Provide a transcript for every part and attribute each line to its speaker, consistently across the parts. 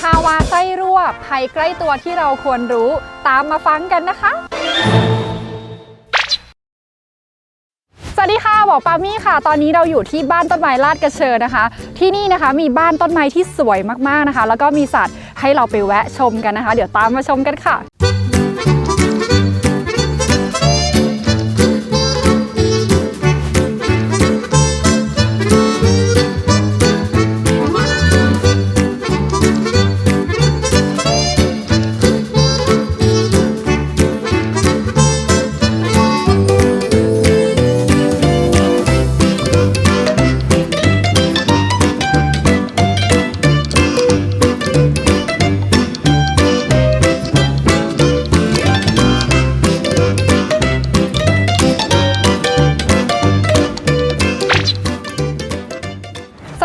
Speaker 1: ภาวะไส้รั่วภัยใกล้ตัวที่เราควรรู้ ตามมาฟังกันนะคะ สวัสดีค่ะบอกปามี่ค่ะ ตอนนี้เราอยู่ที่บ้านต้นไม้ลาดกระเชอนะคะ ที่นี่นะคะมีบ้านต้นไม้ที่สวยมากๆนะคะ แล้วก็มีสัตว์ให้เราไปแวะชมกันนะคะ เดี๋ยวตามมาชมกันค่ะ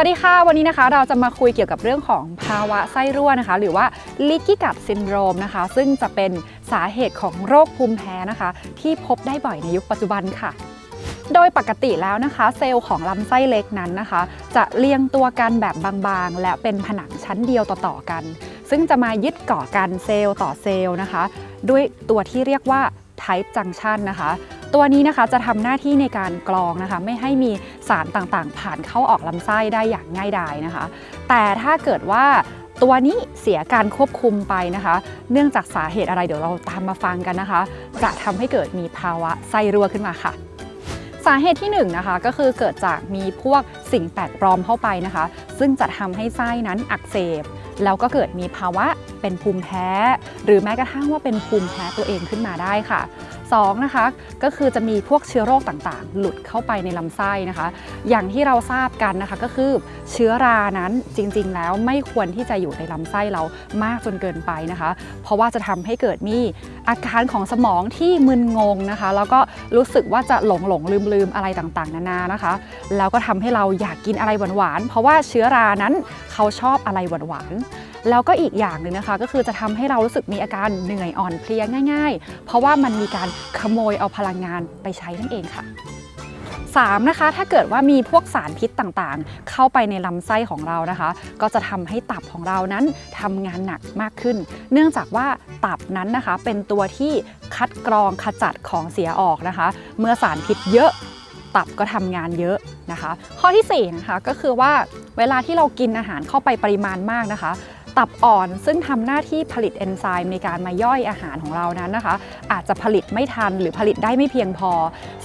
Speaker 1: วัสดีค่ะวันนี้นะคะเราจะมาคุยเกี่ยวกับเรื่องของภาวะไส้รั่วนะคะ หรือว่า leaky gut syndrome นะคะ ซึ่งจะเป็นสาเหตุของโรคภูมิแพ้นะคะ ที่พบได้บ่อยในยุคปัจจุบันค่ะโดยปกติแล้วนะคะ เซลล์ของลำไส้เล็กนั้นนะคะ จะเรียงตัวกันแบบบางๆ และเป็นผนังชั้นเดียวต่อๆกัน ซึ่งจะมายึดเกาะกันเซลล์ต่อเซลล์นะคะ ด้วยตัวที่เรียกว่า type junction นะคะ ตัวนี้นะคะจะทำหน้าที่ในการกรองนะคะ ไม่ให้มีสารต่างๆ ผ่านเข้าออกลำไส้ได้อย่างง่ายดายนะคะ แต่ถ้าเกิดว่าตัวนี้เสียการควบคุมไปนะคะ เนื่องจากสาเหตุอะไรเดี๋ยวเราตามมาฟังกันนะคะ จะทำให้เกิดมีภาวะไส้รั่วขึ้นมาค่ะสาเหตุที่1นงนะคะก็คือเกิดจากมีพวกสิ่งแปลกปลอมเข้าไปนะคะ ซึ่งจะทำให้ไส้นั้นอักเสบ แล้วก็เกิดมีภาวะเป็นภูมิแพ้ หรือแม้กระทั่งว่าเป็นภูมิแพ้ตัวเองขึ้นมาได้ค่ะ 2นะคะก็คือจะมีพวกเชื้อโรคต่างๆ หลุดเข้าไปในลำไส้นะคะ อย่างที่เราทราบกันนะคะก็คือเชื้อรานั้นจริงๆ แล้วไม่ควรที่จะอยู่ในลำไส้เรามากจนเกินไปนะคะ เพราะว่าจะทำให้เกิดมีอาการของสมองที่มึนงงนะคะ แล้วก็รู้สึกว่าจะหลงหลงลืมลืมๆอะไรต่างๆ นานานะคะ แล้วก็ทำให้เราอยากกินอะไรหวานๆเพราะว่าเชื้อรานั้นเขาชอบอะไรหวานๆ แล้วก็อีกอย่างหนึ่งนะคะ ก็คือจะทำให้เรารู้สึกมีอาการเหนื่อยอ่อนเพลียง่าย ๆ เพราะว่ามันมีการขโมยเอาพลังงานไปใช้นั่นเองค่ะ 3 นะคะถ้าเกิดว่ามีพวกสารพิษต่างๆ เข้าไปในลำไส้ของเรานะคะ ก็จะทำให้ตับของเรานั้นทำงานหนักมากขึ้น เนื่องจากว่าตับนั้นนะคะเป็นตัวที่คัดกรองขจัดของเสียออกนะคะ เมื่อสารพิษเยอะตับก็ทำงานเยอะนะคะ ข้อที่4นะคะก็คือว่าเวลาที่เรากินอาหารเข้าไปปริมาณมากนะคะ ตับอ่อนซึ่งทำหน้าที่ผลิตเอนไซม์ในการมาย่อยอาหารของเรานั้นนะคะ อาจจะผลิตไม่ทันหรือผลิตได้ไม่เพียงพอ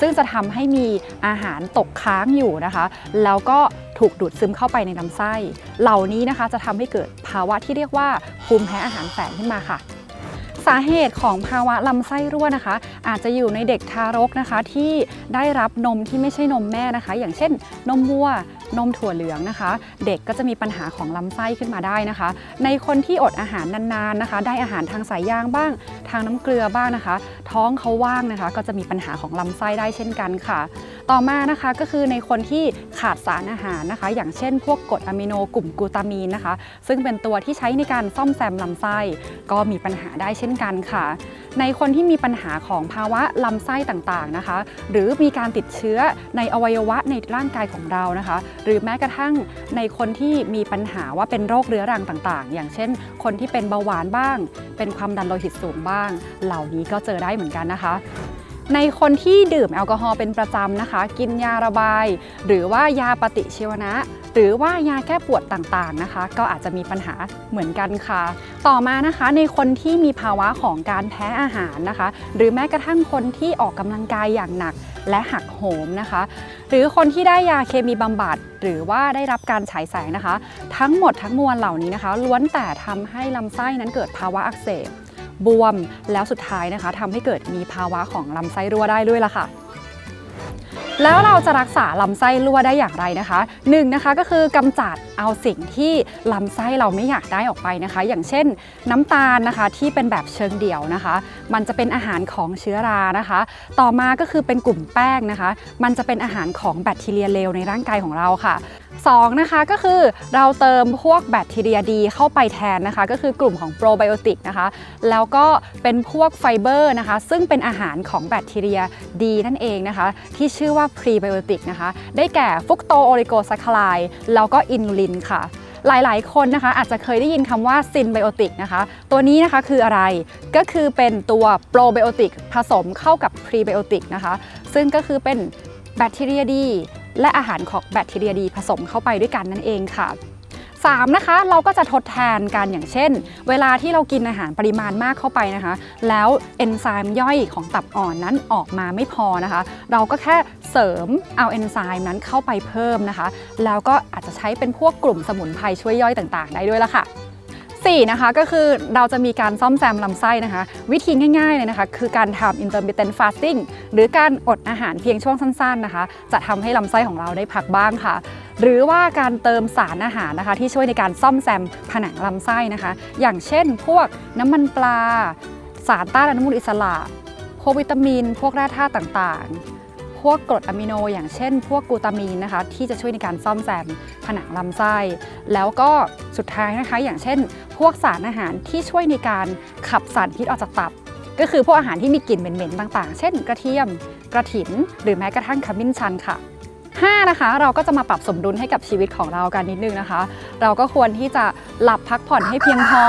Speaker 1: ซึ่งจะทำให้มีอาหารตกค้างอยู่นะคะ แล้วก็ถูกดูดซึมเข้าไปในลำไส้ เหล่านี้นะคะจะทำให้เกิดภาวะที่เรียกว่าภูมิแพ้อาหารแฝงขึ้นมาค่ะ สาเหตุของภาวะลำไส้รั่วนะคะ อาจจะอยู่ในเด็กทารกนะคะที่ได้รับนมที่ไม่ใช่นมแม่นะคะ อย่างเช่น นมวัวนมถั่วเหลืองนะคะ เด็กก็จะมีปัญหาของลำไส้ขึ้นมาได้นะคะ ในคนที่อดอาหารนานๆนะคะ ได้อาหารทางสายยางบ้าง ทางน้ำเกลือบ้างนะคะ ท้องเขาว่างนะคะ ก็จะมีปัญหาของลำไส้ได้เช่นกันค่ะ ต่อมานะคะก็คือในคนที่ขาดสารอาหารนะคะ อย่างเช่น พวกกรดอะมิโนกลุ่มกูตามีนนะคะ ซึ่งเป็นตัวที่ใช้ในการซ่อมแซมลำไส้ก็มีปัญหาได้เช่นกันค่ะ ในคนที่มีปัญหาของภาวะลำไส้ต่างๆนะคะ หรือมีการติดเชื้อในอวัยวะในร่างกายของเรานะคะ หรือแม้กระทั่งในคนที่มีปัญหาว่าเป็นโรคเรื้อรังต่างๆ อย่างเช่น คนที่เป็นเบาหวานบ้าง เป็นความดันโลหิตสูงบ้าง เหล่านี้ก็เจอได้เหมือนกันนะคะ ในคนที่ดื่มแอลกอฮอล์เป็นประจำนะคะ กินยาระบาย หรือว่ายาปฏิชีวนะ หรือว่ายาแก้ปวดต่างๆนะคะ ก็อาจจะมีปัญหาเหมือนกันค่ะ ต่อมานะคะในคนที่มีภาวะของการแพ้อาหารนะคะ หรือแม้กระทั่งคนที่ออกกำลังกายอย่างหนักและหักโหมนะคะ หรือคนที่ได้ยาเคมีบำบัด หรือว่าได้รับการฉายแสงนะคะ ทั้งหมดทั้งมวลเหล่านี้นะคะ ล้วนแต่ทำให้ลำไส้นั้นเกิดภาวะอักเสบ บวม แล้วสุดท้ายนะคะทำให้เกิดมีภาวะของลำไส้รั่วได้ด้วยล่ะค่ะแล้วเราจะรักษาลำไส้รั่วได้อย่างไรนะคะหนึ่งนะคะก็คือกำจัดเอาสิ่งที่ลำไส้เราไม่อยากได้ออกไปนะคะ อย่างเช่น น้ำตาลนะคะที่เป็นแบบเชิงเดี่ยวนะคะ มันจะเป็นอาหารของเชื้อรานะคะ ต่อมาก็คือเป็นกลุ่มแป้งนะคะ มันจะเป็นอาหารของแบคทีเรียเลวในร่างกายของเราค่ะ 2นะคะก็คือเราเติมพวกแบคทีเรียดีเข้าไปแทนนะคะ ก็คือกลุ่มของโปรไบโอติกนะคะ แล้วก็เป็นพวกไฟเบอร์นะคะ ซึ่งเป็นอาหารของแบคทีเรียดีนั่นเองนะคะ ที่ชื่อว่าพรีไบโอติกนะคะ ได้แก่ฟุกโตโอริโกแซคคลายแล้วก็อินูลินค่ะหลายๆ คนนะคะอาจจะเคยได้ยินคำว่าซินไบโอติกนะคะ ตัวนี้นะคะคืออะไรก็คือเป็นตัวโปรไบโอติกผสมเข้ากับพรีไบโอติกนะคะ ซึ่งก็คือเป็นแบคทีเรียดี และอาหารของแบคทีเรียดีผสมเข้าไปด้วยกันนั่นเองค่ะ 3 นะคะเราก็จะทดแทนกันอย่างเช่น เวลาที่เรากินอาหารปริมาณมากเข้าไปนะคะ แล้วเอนไซม์ย่อยของตับอ่อนนั้นออกมาไม่พอนะคะ เราก็แค่เสริมเอาเอนไซม์นั้นเข้าไปเพิ่มนะคะ แล้วก็อาจจะใช้เป็นพวกกลุ่มสมุนไพรช่วยย่อยต่างๆ ได้ด้วยละค่ะ 4นะคะก็คือเราจะมีการซ่อมแซมลำไส้นะคะ วิธีง่ายๆเลยนะคะ คือการทำ intermittent fasting หรือการอดอาหารเพียงช่วงสั้นๆนะคะ จะทำให้ลำไส้ของเราได้พักบ้างค่ะ หรือว่าการเติมสารอาหารนะคะ ที่ช่วยในการซ่อมแซมผนังลำไส้นะคะ อย่างเช่น พวกน้ำมันปลา สารต้านอนุมูลอิสระพวกวิตามิน พวกแร่ธาตุต่างๆ พวกกรดอะมิโน อย่างเช่น พวกกลูตามีนนะคะที่จะช่วยในการซ่อมแซมผนังลำไส้ แล้วก็สุดท้ายนะคะ อย่างเช่น พวกสารอาหารที่ช่วยในการขับสารพิษออกจากตับ ก็คือพวกอาหารที่มีกลิ่นเหม็นๆต่างๆ เช่น กระเทียม กระถิน หรือแม้กระทั่งขมิ้นชันค่ะ5นะคะเราก็จะมาปรับสมดุลให้กับชีวิตของเรากันนิดนึงนะคะ เราก็ควรที่จะหลับพักผ่อนให้เพียงพอ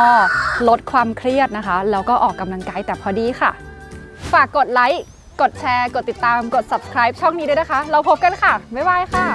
Speaker 1: ลดความเครียดนะคะ แล้วก็ออกกำลังกายแต่พอดีค่ะ ฝากกดไลค์ กดแชร์ กดติดตาม กด subscribe ช่องนี้ด้วยนะคะ เราพบกันค่ะ บ๊ายบายค่ะ